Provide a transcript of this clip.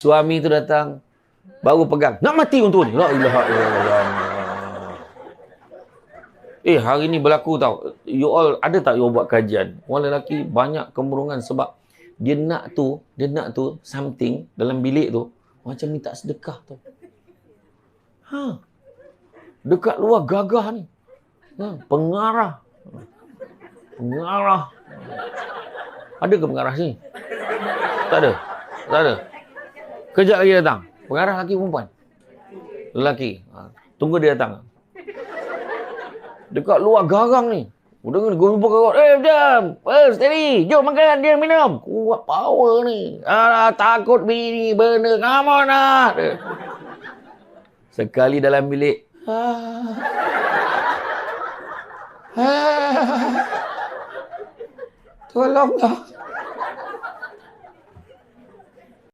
Suami tu datang, baru pegang. Nak mati untuk ni. La ilaha illallah. Eh, hari ni berlaku tau. You all, ada tak you all buat kajian? Orang lelaki banyak kemurungan sebab dia nak tu, dia nak tu something dalam bilik tu, macam minta sedekah tu. Ha. Dekat luar gagah ni. Ha. Pengarah. Pengarah. Ada ke pengarah sini? Tak ada. Tak ada. Kejap lagi datang. Pengarah lelaki perempuan? Lelaki. Ha. Tunggu dia datang. Dekat luar garang ni. Udah ni gua kau. Eh, jam. Eh, steady. Jom makan dia minum. Kuat power ni. Ah, takut bini bener. Come on lah. Sekali dalam bilik. Ah. Ah. Tolonglah.